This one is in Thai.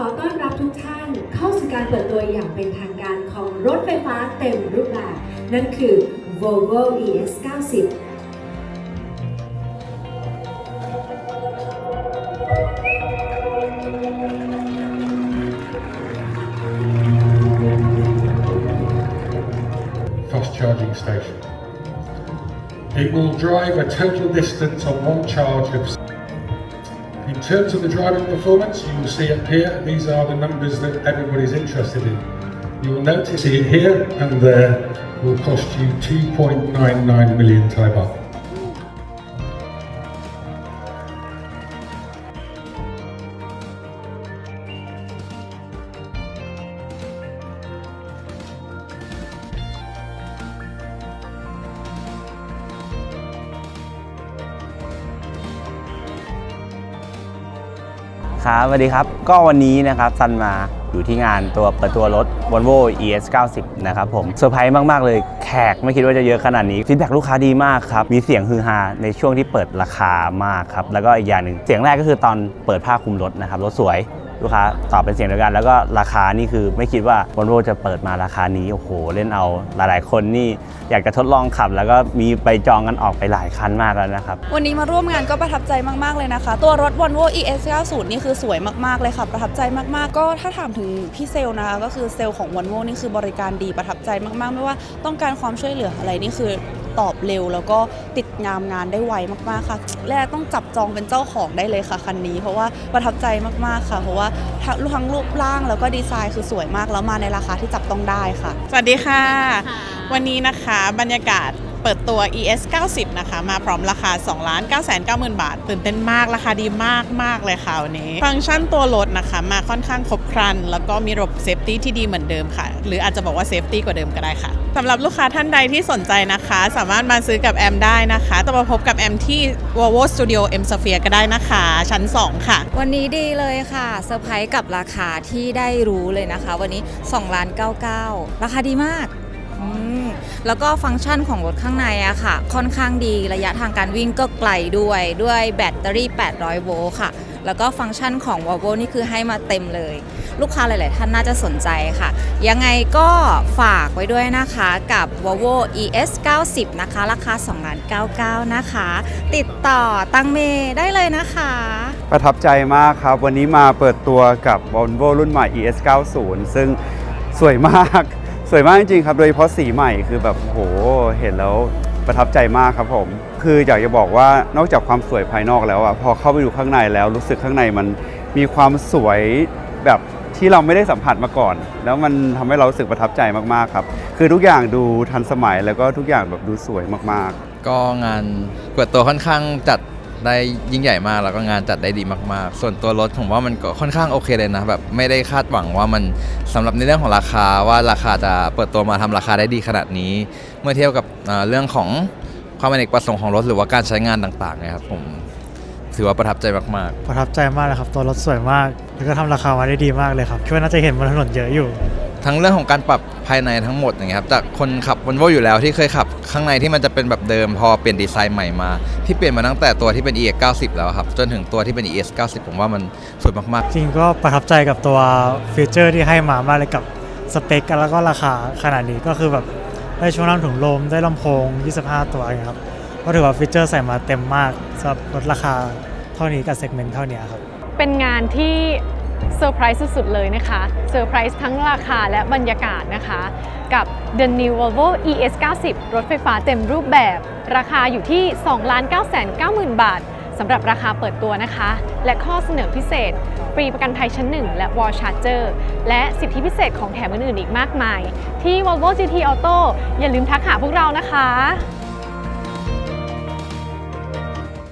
ขอต้อนรับทุกท่านเข้าสู่การเปิดตัวอย่างเป็นทางการของรถไฟฟ้าเต็มรูปแบบ นั่นคือ Volvo ES 90 fast charging station. It will drive a total distance on one charge of. In terms of the driving performance, you will see up here, these are the numbers that everybody's interested in. You will notice it here and there will cost you 2.99 million Thai baht. ครับสวัสดีครับ ก็วันนี้นะครับซันมาอยู่ที่งานตัวเปิดตัวรถ Volvo ES 90นะครับผมเซอร์ไพรส์มาก ๆ เลยแขกไม่คิดว่าจะเยอะขนาดนี้ฟีดแบ็ลูกค้าดีมากครับ มีเสียงฮือฮาในช่วงที่เปิดราคามากครับ แล้วก็อีกอย่างหนึ่งเสียงแรกก็คือตอนเปิดผ้าคลุมรถนะครับรถสวย ลูกค้าตอบเป็นเสียงเดียวกัน แล้วก็ราคานี่คือไม่คิดว่า Volvo จะเปิดมาราคานี้โอ้โหเล่นเอาหลายๆ คนนี่อยากจะทดลองขับ แล้วก็มีไปจองกันออกไปหลายคันมากแล้วนะครับวันนี้มาร่วมงานก็ประทับใจมากๆเลยนะคะ ตัวรถ Volvo ES 90 นี่คือสวยมากๆเลยค่ะ ประทับใจมากๆ ก็ถ้าถามถึงพี่เซลนะคะก็คือเซลของ Volvo นี่คือบริการดีประทับใจมากๆ ไม่ว่าต้องการความช่วยเหลืออะไรนี่คือ ตอบเร็ว แล้วก็ติดงามงานได้ไวมากๆค่ะและต้องจับจองเป็นเจ้าของได้เลยค่ะคันนี้ เพราะว่าประทับใจมากๆค่ะ เพราะว่าทั้งรูปร่างแล้วก็ดีไซน์คือสวยมากแล้วมาในราคาที่จับต้องได้ค่ะ สวัสดีค่ะ วันนี้นะคะบรรยากาศ เปิดตัว ES 90นะคะ มาพร้อมราคา 2 9 9 0 0 0 0 บาท ตื่นเต้นมาก ราคาดีมากมากเลยค่ะวันนี้ ฟังก์ชันตัวรถนะคะ มาค่อนข้างครบครัน แล้วก็มีระบบเซฟตี้ที่ดีเหมือนเดิมค่ะ หรืออาจจะบอกว่าเซฟตี้กว่าเดิมก็ได้ค่ะสำหรับลูกค้าท่านใดที่สนใจนะคะ สามารถมาซื้อกับแอมได้นะคะต้อมาพบกับแอมที่ Volvo Studio M Sphere ก็ได้นะคะ ชั้น 2 ค่ะ วันนี้ดีเลยค่ะเซอร์ไพรส์กับราคาที่ได้รู้เลยนะคะ วันนี้2ล้าน99 ราคาดีมาก อืมแล้วก็ฟังก์ชันของรถข้างในอะค่ะ ค่อนข้างดีระยะทางการวิ่งก็ไกลด้วยด้วยแบตเตอรี่ 800 โวลต์ค่ะ แล้วก็ฟังก์ชันของ Volvo นี่คือให้มาเต็มเลย ลูกค้าหลาย ๆ ท่านน่าจะสนใจค่ะ ยังไงก็ฝากไว้ด้วยนะคะกับ Volvo ES 90นะคะ ราคา2ล้าน99 นะคะ ติดต่อตังเมได้เลยนะคะ ประทับใจมากครับ วันนี้มาเปิดตัวกับ Volvo รุ่นใหม่ ES 90ซึ่งสวยมาก สวยมากจริงๆครับโดยเฉพาะสีใหม่คือแบบโหเห็นแล้วประทับใจมากครับผม คืออยากจะบอกว่านอกจากความสวยภายนอกแล้วอะพอเข้าไปดูข้างในแล้วรู้สึกข้างในมันมีความสวยแบบที่เราไม่ได้สัมผัสมาก่อน แล้วมันทำให้เรารู้สึกประทับใจมากๆครับ คือทุกอย่างดูทันสมัยแล้วก็ทุกอย่างแบบดูสวยมากๆ ก็งานเปิดตัวค่อนข้างจัด ได้ยิ่งใหญ่มากแล้วก็งานจัดได้ดีมากๆ ส่วนตัวรถผมว่ามันก็ค่อนข้างโอเคเลยนะแบบไม่ได้คาดหวังว่ามันสำหรับในเรื่องของราคาว่าราคาจะเปิดตัวมาทำราคาได้ดีขนาดนี้ เมื่อเทียบกับเเรื่องของความเป็นเอกประสงค์ของรถหรือว่าการใช้งานต่างๆนะครับผมถือว่าประทับใจมากๆ ประทับใจมากเลยครับตัวรถสวยมาก แล้วก็ทำราคามาได้ดีมากเลยครับคิดว่าน่าจะเห็นบนถนนเยอะอยู่ ทั้งเรื่องของการปรับภายในทั้งหมดอย่างเงี้ยครับจากคนขับ Volvo อยู่แล้วที่เคยขับข้างในที่มันจะเป็นแบบเดิมพอเปลี่ยนดีไซน์ใหม่มาที่เปลี่ยนมาตั้งแต่ตัวที่เป็น EX 90แล้วครับจนถึงตัวที่เป็น ES 90ผมว่ามันสวยมากๆ จริงก็ประทับใจกับตัวฟีเจอร์ที่ให้มามากเลยกับสเปคแล้วก็ราคาขนาดนี้ก็คือแบบได้ช่วงล่างถุงลมได้ลำโพง 25 ตัวอย่างเงี้ยครับก็ถือว่าฟีเจอร์ใส่มาเต็มมากสำหรับลดราคาเท่านี้กับเซกเมนต์เท่านี้ครับเป็นงานที่ เซอร์ไพรส์สุดๆเลยนะคะ เซอร์ไพรส์ทั้งราคาและบรรยากาศนะคะ กับ The New Volvo ES 90 รถไฟฟ้าเต็มรูปแบบ ราคาอยู่ที่ 2 9 9 0 0 0 0 บาทสำหรับราคาเปิดตัวนะคะ และข้อเสนอพิเศษ ฟรีประกันภัยชั้น 1 และ Wall Charger และสิทธิพิเศษของแถมอื่นๆอีกมากมาย ที่ Volvo GT Auto อย่าลืมทักหาพวกเรานะคะ